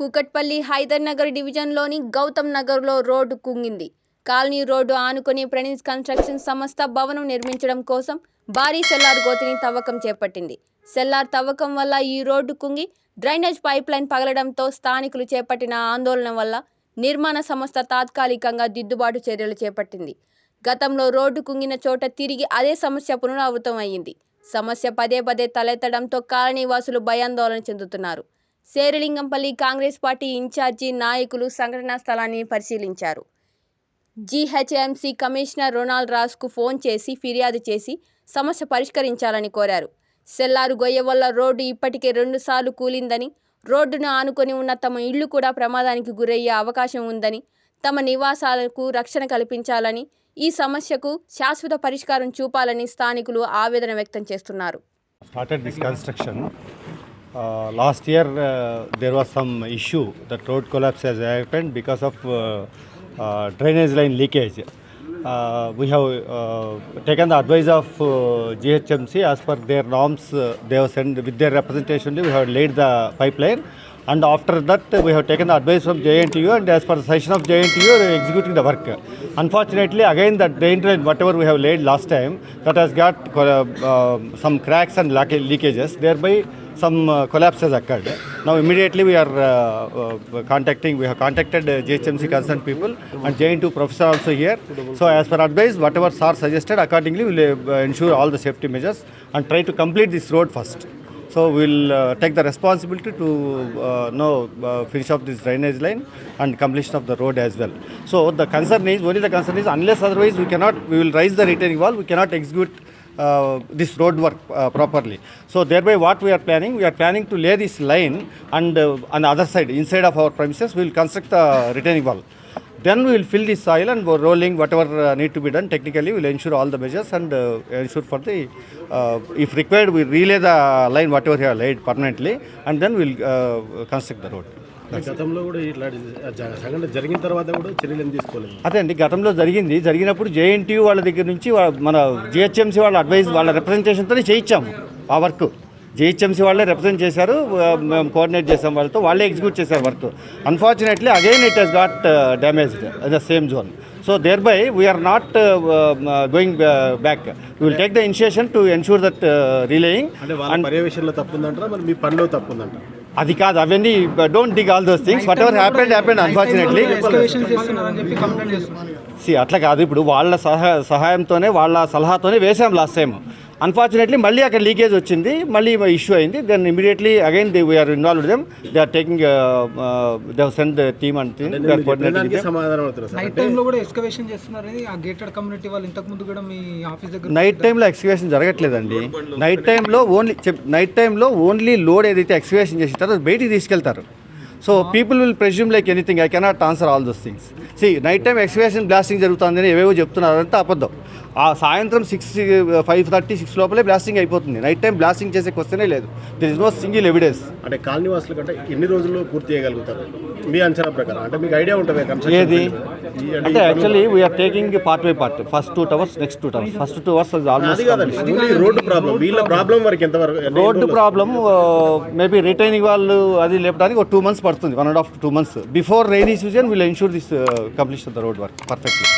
కూకట్పల్లి హైదర్ నగర్ డివిజన్లోని గౌతమ్ నగర్లో road కుంగింది. Colony road ఆనుకుని ప్రణీత్ కన్స్ట్రక్షన్ సంస్థ భవనం నిర్మించడం కోసం భారీ సెల్లార్ గోతిని తవ్వకం చేపట్టింది. సెల్లార్ తవ్వకం వల్ల ఈ రోడ్డు కుంగి డ్రైనేజ్ పైప్లైన్ పగలడంతో స్థానికులు చేపట్టిన ఆందోళన వల్ల నిర్మాణ సంస్థ తాత్కాలికంగా దిద్దుబాటు చర్యలు చేపట్టింది. గతంలో రోడ్డు కుంగిన చోట తిరిగి అదే సమస్య పునరావృతం అయ్యింది సమస్య పదే పదే తలెత్తడంతో కాలనీవాసులు భయాందోళన చెందుతున్నారు. శేరిలింగంపల్లి కాంగ్రెస్ పార్టీ ఇన్ఛార్జి నాయకులు సంఘటనా స్థలాన్ని పరిశీలించారు. జీహెచ్ఎంసీ కమిషనర్ రొనాల్డ్ రాజ్కు ఫోన్ చేసి ఫిర్యాదు చేసి సమస్య పరిష్కరించాలని కోరారు. సెల్లారు గొయ్య వల్ల రోడ్డు ఇప్పటికే రెండుసార్లు కూలిందని రోడ్డును ఆనుకొని ఉన్న తమ ఇళ్ళు కూడా ప్రమాదానికి గురయ్యే అవకాశం ఉందని తమ నివాసాలకు రక్షణ కల్పించాలని ఈ సమస్యకు శాశ్వత పరిష్కారం చూపాలని స్థానికులు ఆవేదన వ్యక్తం చేస్తున్నారు. Uh, last year uh, there was some issue that road collapse has happened because of uh, uh, drainage line leakage. Uh, we have uh, taken the advice of uh, GHMC as per their norms. Uh, they have sent with their representation. We have laid the pipeline, and after that we have taken the advice from JNTU, and as per the session of JNTU, we are executing the work. Unfortunately, again that drain line whatever we have laid last time that has got uh, uh, some cracks and leakages. Thereby some uh, collapse has occurred. Now immediately we are uh, uh, contacting, we have contacted uh, GHMC concerned people and JN2 professor also here. So as per advice, whatever SAR suggested, accordingly we will uh, ensure all the safety measures and try to complete this road first. So we'll uh, take the responsibility to uh, know, uh, finish off this drainage line and completion of the road as well. So the concern is, only the concern is unless otherwise we cannot, we will raise the retaining wall, we cannot execute uh, this road work uh, properly. So thereby what we are planning, we are planning to lay this line and uh, on the other side, inside of our premises, we will construct the retaining wall. Then we will fill the soil and rolling whatever uh, need to be done. Technically, we'll ensure all the measures and uh, ensure for the, uh, if required, we relay the line whatever we have laid permanently and then we'll uh, construct the road. గతంలో కూడా ఇట్లాంటి సంఘటన జరిగిన తర్వాత కూడా చర్యలు ఏం తీసుకోలేదు అదే అండి గతంలో జరిగింది జరిగినప్పుడు జేఎన్టీయూ వాళ్ళ దగ్గర నుంచి మన జిహెచ్ఎంసీ వాళ్ళ అడ్వైస్ వాళ్ళ రిప్రజెంటేషన్తోనే చేయించాము ఆ వర్క్ జిహెచ్ఎంసీ వాళ్ళే రిప్రజెంట్ చేశారు మేము కోఆర్డినేట్ చేసాం వాళ్ళతో వాళ్ళే ఎగ్జిక్యూట్ చేశారు work unfortunately again it he's got damaged the same zone so thereby we're not going back we will take the initiation to ensure that relaying పర్యవేక్షణలో మరి మీ పనిలో అది కాదు అవన్నీ don't dig all those things whatever happened happened unfortunately see అట్లా కాదు ఇప్పుడు వాళ్ళ సహా సహాయంతోనే వాళ్ళ సలహాతోనే వేసాం లాస్ట్ టైం అన్ఫార్చునేట్లీ మళ్ళీ అక్కడ లీకేజ్ వచ్చింది. మళ్ళీ ఇష్యూ అయింది. Then immediately again they we're involve them they are taking they send the team and night టైంలో కూడా ఎస్కవేషన్ చేస్తున్నారని ఆ గేటెడ్ కమ్యూనిటీ వాళ్ళు ఇంతకు ముందు కూడా మీ ఆఫీస్ దగ్గర నైట్ టైంలో ఎక్స్కవేషన్ జరగట్లేదండి. నైట్ టైంలో ఓన్లీ నైట్ టైంలో ఓన్లీ లోడ్ ఏదైతే ఎక్స్కవేషన్ చేసింటారో అది బయటికి తీసుకెళ్తారు. So people will presume like anything I cannot answer all those things see night time excavation blasting జరుగుతుందని ఏవేవో చెప్తున్నారు అంతా అబద్ధం. ఆ సాయంత్రం సిక్స్ ఫైవ్ థర్టీ సిక్స్ లోపలే బ్లాస్టింగ్ అయిపోతుంది. నైట్ టైం బ్లాస్టింగ్ చేసే క్వశ్చనే లేదు. There is no single evidence అంటే కాలనీ వాసుల కంటే ఎన్ని రోజుల్లో పూర్తి చేయగలుగుతారు? మీ అంచనా ప్రకారం. అంటే మీకు ఐడియా ఉంటుంది ఏది? అంటే actually we're taking part by part first two towers next two towers first two hours almost road problem వీళ్ళ ప్రాబ్లం వరకు ఎంతవరకు రోడ్డు రోజులు ప్రాబ్లమ్ మేబీ రిటైనింగ్ వాళ్ళు అది లేపడానికి ఒక టూ మంత్స్ పడుతుంది. One and half two months before rainy season will ensure this completion of the road work perfectly